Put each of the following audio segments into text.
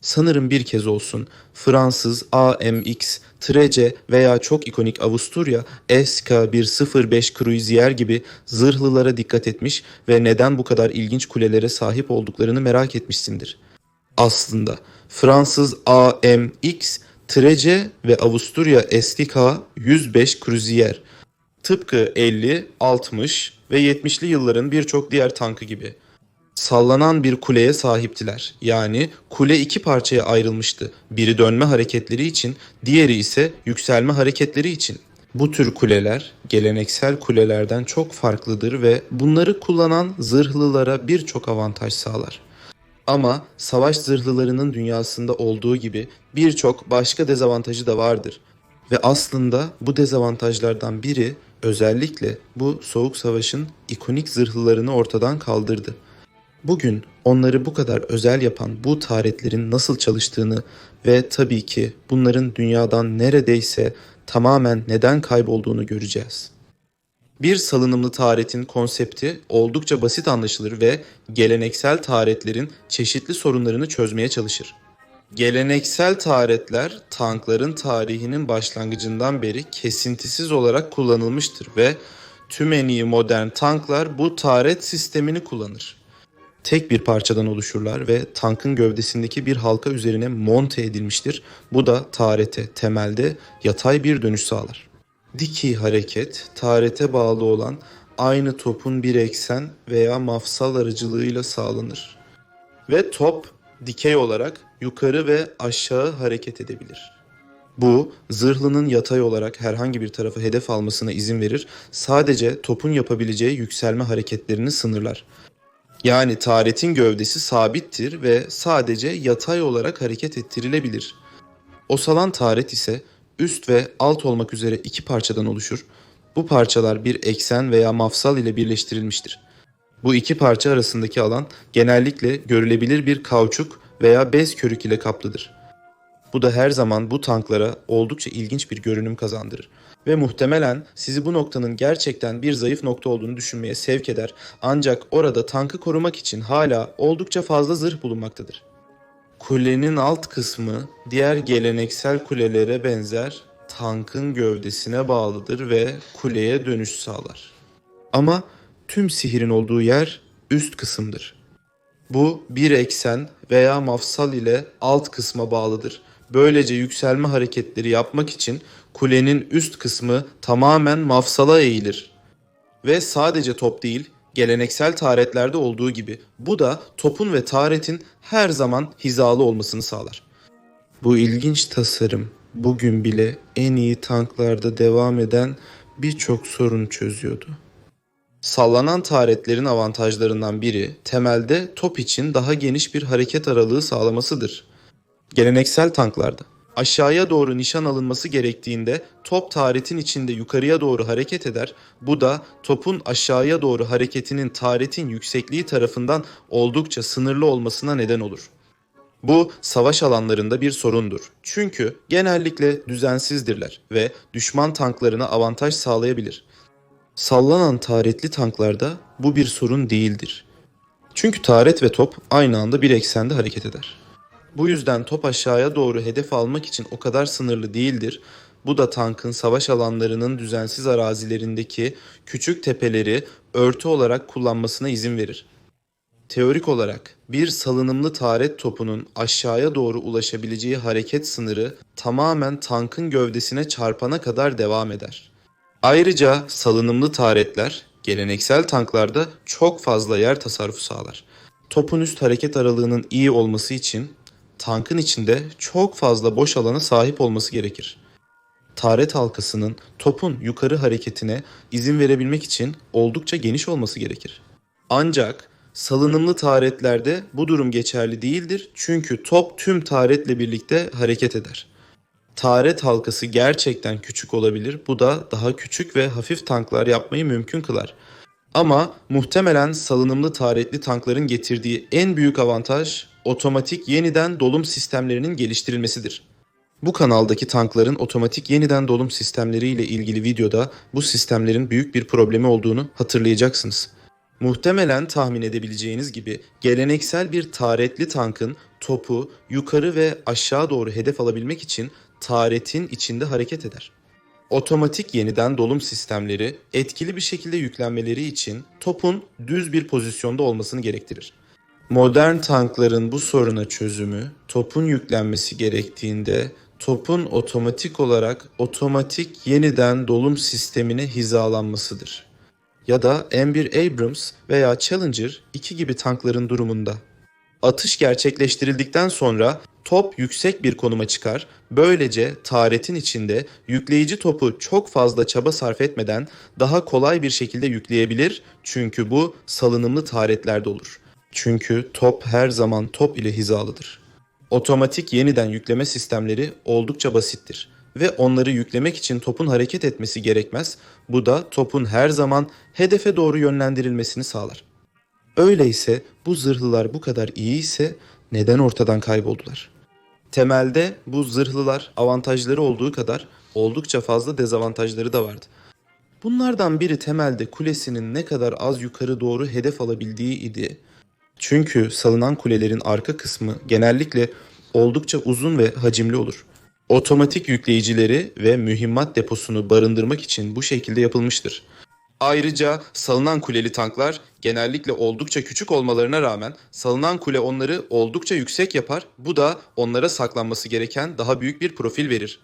Sanırım bir kez olsun Fransız AMX, Trece veya çok ikonik Avusturya SK105 Cruiser gibi zırhlılara dikkat etmiş ve neden bu kadar ilginç kulelere sahip olduklarını merak etmişsindir. Aslında Fransız AMX, Trece ve Avusturya SK 105 Cruiser tıpkı 50, 60 ve 70'li yılların birçok diğer tankı gibi sallanan bir kuleye sahiptiler. Yani kule iki parçaya ayrılmıştı. Biri dönme hareketleri için, diğeri ise yükselme hareketleri için. Bu tür kuleler geleneksel kulelerden çok farklıdır ve bunları kullanan zırhlılara birçok avantaj sağlar. Ama savaş zırhlılarının dünyasında olduğu gibi birçok başka dezavantajı da vardır. Ve aslında bu dezavantajlardan biri özellikle bu soğuk savaşın ikonik zırhlılarını ortadan kaldırdı. Bugün onları bu kadar özel yapan bu taretlerin nasıl çalıştığını ve tabii ki bunların dünyadan neredeyse tamamen neden kaybolduğunu göreceğiz. Bir salınımlı taretin konsepti oldukça basit anlaşılır ve geleneksel taretlerin çeşitli sorunlarını çözmeye çalışır. Geleneksel taretler tankların tarihinin başlangıcından beri kesintisiz olarak kullanılmıştır ve tüm en iyi modern tanklar bu taret sistemini kullanır tek bir parçadan oluşurlar ve tankın gövdesindeki bir halka üzerine monte edilmiştir. Bu da tarete temelde yatay bir dönüş sağlar. Diki hareket tarete bağlı olan aynı topun bir eksen veya mafsal aracılığıyla sağlanır. Ve top dikey olarak yukarı ve aşağı hareket edebilir. Bu zırhlının yatay olarak herhangi bir tarafı hedef almasına izin verir. Sadece topun yapabileceği yükselme hareketlerini sınırlar. Yani taretin gövdesi sabittir ve sadece yatay olarak hareket ettirilebilir. Osalan taret ise üst ve alt olmak üzere iki parçadan oluşur. Bu parçalar bir eksen veya mafsal ile birleştirilmiştir. Bu iki parça arasındaki alan genellikle görülebilir bir kauçuk veya bez körük ile kaplıdır. Bu da her zaman bu tanklara oldukça ilginç bir görünüm kazandırır ve muhtemelen sizi bu noktanın gerçekten bir zayıf nokta olduğunu düşünmeye sevk eder. Ancak orada tankı korumak için hala oldukça fazla zırh bulunmaktadır. Kulenin alt kısmı diğer geleneksel kulelere benzer tankın gövdesine bağlıdır ve kuleye dönüş sağlar. Ama tüm sihirin olduğu yer üst kısımdır. Bu bir eksen veya mafsal ile alt kısma bağlıdır. Böylece yükselme hareketleri yapmak için kulenin üst kısmı tamamen mafsala eğilir. Ve sadece top değil, geleneksel taretlerde olduğu gibi bu da topun ve taretin her zaman hizalı olmasını sağlar. Bu ilginç tasarım bugün bile en iyi tanklarda devam eden birçok sorun çözüyordu. Sallanan taretlerin avantajlarından biri temelde top için daha geniş bir hareket aralığı sağlamasıdır. Geleneksel tanklarda aşağıya doğru nişan alınması gerektiğinde top taretin içinde yukarıya doğru hareket eder. Bu da topun aşağıya doğru hareketinin taretin yüksekliği tarafından oldukça sınırlı olmasına neden olur. Bu savaş alanlarında bir sorundur. Çünkü genellikle düzensizdirler ve düşman tanklarına avantaj sağlayabilir. Sallanan taretli tanklarda bu bir sorun değildir. Çünkü taret ve top aynı anda bir eksende hareket eder. Bu yüzden top aşağıya doğru hedef almak için o kadar sınırlı değildir. Bu da tankın savaş alanlarının düzensiz arazilerindeki küçük tepeleri örtü olarak kullanmasına izin verir. Teorik olarak bir salınımlı taret topunun aşağıya doğru ulaşabileceği hareket sınırı tamamen tankın gövdesine çarpana kadar devam eder. Ayrıca salınımlı taretler geleneksel tanklarda çok fazla yer tasarrufu sağlar. Topun üst hareket aralığının iyi olması için tankın içinde çok fazla boş alana sahip olması gerekir. Taret halkasının topun yukarı hareketine izin verebilmek için oldukça geniş olması gerekir. Ancak salınımlı taretlerde bu durum geçerli değildir çünkü top tüm taretle birlikte hareket eder. Taret halkası gerçekten küçük olabilir. Bu da daha küçük ve hafif tanklar yapmayı mümkün kılar. Ama muhtemelen salınımlı taretli tankların getirdiği en büyük avantaj otomatik yeniden dolum sistemlerinin geliştirilmesidir. Bu kanaldaki tankların otomatik yeniden dolum sistemleri ile ilgili videoda bu sistemlerin büyük bir problemi olduğunu hatırlayacaksınız. Muhtemelen tahmin edebileceğiniz gibi geleneksel bir taretli tankın topu yukarı ve aşağı doğru hedef alabilmek için taretin içinde hareket eder. Otomatik yeniden dolum sistemleri etkili bir şekilde yüklenmeleri için topun düz bir pozisyonda olmasını gerektirir. Modern tankların bu soruna çözümü topun yüklenmesi gerektiğinde topun otomatik olarak otomatik yeniden dolum sistemine hizalanmasıdır. Ya da M1 Abrams veya Challenger 2 gibi tankların durumunda. Atış gerçekleştirildikten sonra top yüksek bir konuma çıkar. Böylece taretin içinde yükleyici topu çok fazla çaba sarf etmeden daha kolay bir şekilde yükleyebilir. Çünkü bu salınımlı taretlerde olur. Çünkü top her zaman top ile hizalıdır. Otomatik yeniden yükleme sistemleri oldukça basittir ve onları yüklemek için topun hareket etmesi gerekmez. Bu da topun her zaman hedefe doğru yönlendirilmesini sağlar. Öyleyse bu zırhlılar bu kadar iyi ise neden ortadan kayboldular? Temelde bu zırhlılar avantajları olduğu kadar oldukça fazla dezavantajları da vardı. Bunlardan biri temelde kulesinin ne kadar az yukarı doğru hedef alabildiği idi. Çünkü salınan kulelerin arka kısmı genellikle oldukça uzun ve hacimli olur. Otomatik yükleyicileri ve mühimmat deposunu barındırmak için bu şekilde yapılmıştır. Ayrıca salınan kuleli tanklar genellikle oldukça küçük olmalarına rağmen salınan kule onları oldukça yüksek yapar. Bu da onlara saklanması gereken daha büyük bir profil verir.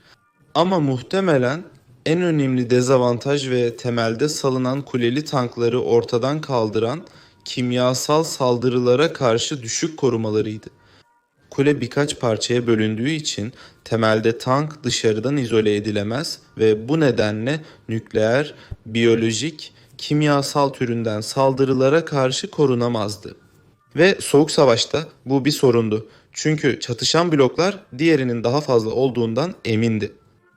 Ama muhtemelen en önemli dezavantaj ve temelde salınan kuleli tankları ortadan kaldıran kimyasal saldırılara karşı düşük korumalarıydı. Kule birkaç parçaya bölündüğü için temelde tank dışarıdan izole edilemez ve bu nedenle nükleer, biyolojik, kimyasal türünden saldırılara karşı korunamazdı. Ve Soğuk Savaş'ta bu bir sorundu. Çünkü çatışan bloklar diğerinin daha fazla olduğundan emindi.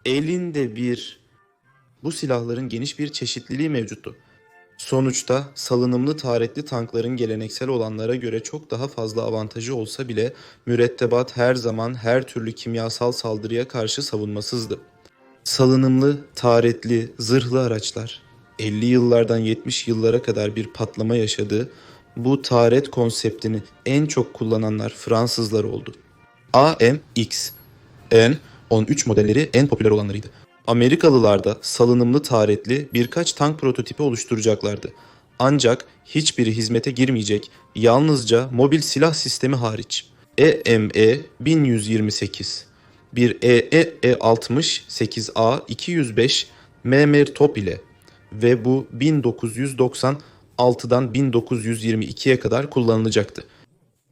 Elinde bir bu silahların geniş bir çeşitliliği mevcuttu. Sonuçta salınımlı taretli tankların geleneksel olanlara göre çok daha fazla avantajı olsa bile mürettebat her zaman her türlü kimyasal saldırıya karşı savunmasızdı. Salınımlı, taretli, zırhlı araçlar 50 yıllardan 70 yıllara kadar bir patlama yaşadı. Bu taret konseptini en çok kullananlar Fransızlar oldu. AMX N13 modelleri en popüler olanlarıydı. Amerikalılar da salınımlı taretli birkaç tank prototipi oluşturacaklardı. Ancak hiçbiri hizmete girmeyecek, yalnızca mobil silah sistemi hariç. EME 1128 bir E EEE 60 8A 205 MMR top ile ve bu 1996'dan 1922'ye kadar kullanılacaktı.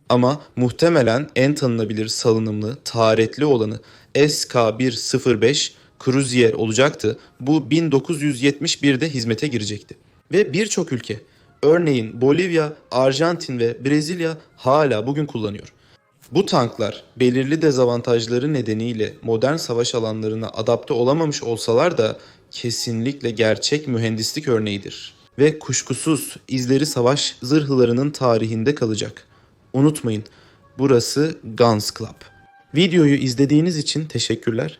Ama muhtemelen en tanınabilir salınımlı, taretli olanı SK-105 Cruzier olacaktı. Bu 1971'de hizmete girecekti. Ve birçok ülke, örneğin Bolivya, Arjantin ve Brezilya hala bugün kullanıyor. Bu tanklar belirli dezavantajları nedeniyle modern savaş alanlarına adapte olamamış olsalar da kesinlikle gerçek mühendislik örneğidir. Ve kuşkusuz izleri savaş zırhlarının tarihinde kalacak. Unutmayın, burası Guns Club. Videoyu izlediğiniz için teşekkürler.